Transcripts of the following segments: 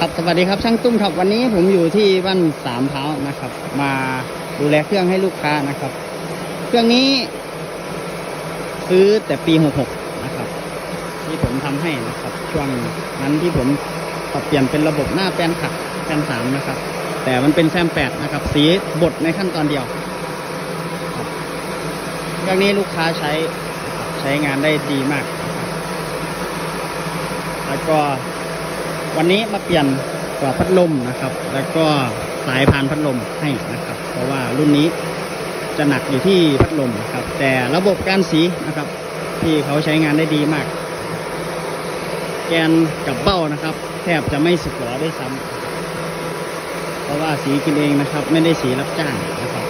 ครับสวัสดีครับช่างตุ้มครับวันนี้ผมอยู่ที่บ้านสามเท้านะครับ มาดูแลเครื่องให้ลูกค้านะครับ เครื่องนี้ ซื้อแต่ปี66นะครับ ที่ผมทำให้นะครับ ช่วงนั้นที่ผมปรับเปลี่ยนเป็นระบบหน้าแปลนขัดแปลนสามนะครับ แต่มันเป็นแซมแปดนะครับ สีบดในขั้นตอนเดียวเครื่องนี้ลูกค้าใช้ใช้งานได้ดีมาก แล้วก็ วันนี้มาเปลี่ยนกรอบพัดลมนะครับ แล้วก็สายพานพัดลมให้นะครับ เพราะว่ารุ่นนี้จะหนักอยู่ที่พัดลมนะครับ แต่ระบบการสีนะครับ ที่เขาใช้งานได้ดีมาก แกนกับเบ้านะครับ แทบจะไม่สึกหรอด้ซ้ำเพราะว่าสีกินเองนะครับ ไม่ได้สีรับจ้างนะครับ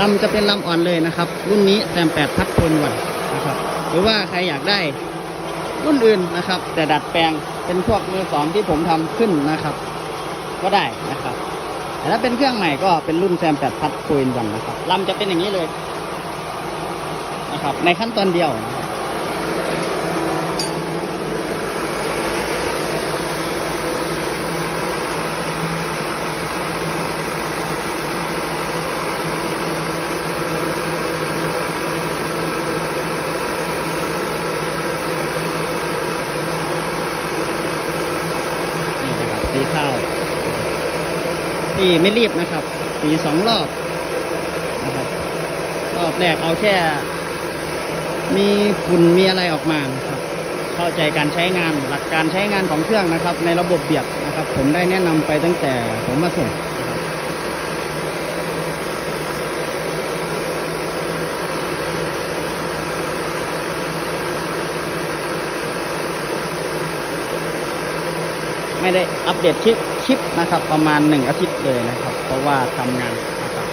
ลำจะเป็นลำอ่อนเลยนะครับ รุ่นนี้แซมแปดพัดโทนวัน นะครับ หรือว่าใครอยากได้รุ่นอื่นนะครับ แต่ดัดแปลงเป็นพวกมือสองที่ผมทำขึ้นนะครับ ก็ได้นะครับแต่ถ้าเป็นเครื่องใหม่ก็เป็นรุ่นแซมแปดพัดโทนวันนะครับลำจะเป็นอย่างนี้เลยนะครับ ในขั้นตอนเดียวนะครับ สีขาวนี่ไม่รีบนะครับ สีสองรอบนะครับรอบแรกเอาแค่ มีฝุ่นมีอะไรออกมาครับ เข้าใจการใช้งานหลักการใช้งานของเครื่องนะครับ ในระบบเบียดนะครับ ผมได้แนะนำไปตั้งแต่ผมมาส่งนะครับ ไม่ได้อัปเดตคลิปคลิปนะครับ ประมาณหนึ่งอาทิตย์เลยนะครับ เพราะว่าทำงานนะครับ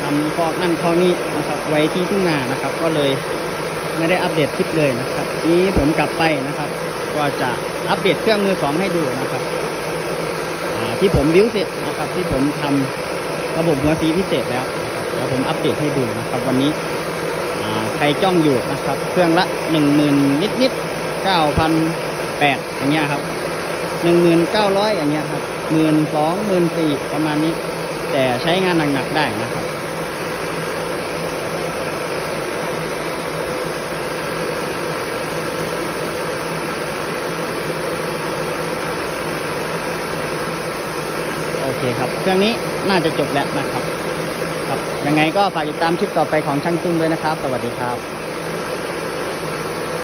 ทำฟอกนั่นฟอนี่นะครับ ไว้ที่ทุ่งนานะครับ ก็เลยไม่ได้อัปเดตคลิปเลยนะครับนี้ผมกลับไปนะครับ ก็จะอัปเดตเครื่องมือสองให้ดูนะครับที่ผมบิวเสร็จนะครับที่ผมทำ ระบบหัวสีพิเศษแล้วนะครับเดี๋ยวผมอัปเดตให้ดูนะครับวันนี้ใครจ้องอยู่นะครับ เครื่องละหนึ่งหมื่นนิดนิดเก้าพันแปดอย่างเงี้ยครับหนึ่งหมื่นเก้าร้อยอย่างเงี้ยครับหมื่นสองหมื่นสี่ประมาณนี้ แต่ใช้งานหนักๆได้นะครับโอเคครับ เครื่องนี้ น่าจะจบแล้วนะครับ ครับยังไงก็ฝากติดตามคลิปต่อไปของช่างตุ้มด้วยนะครับ สวัสดีครับ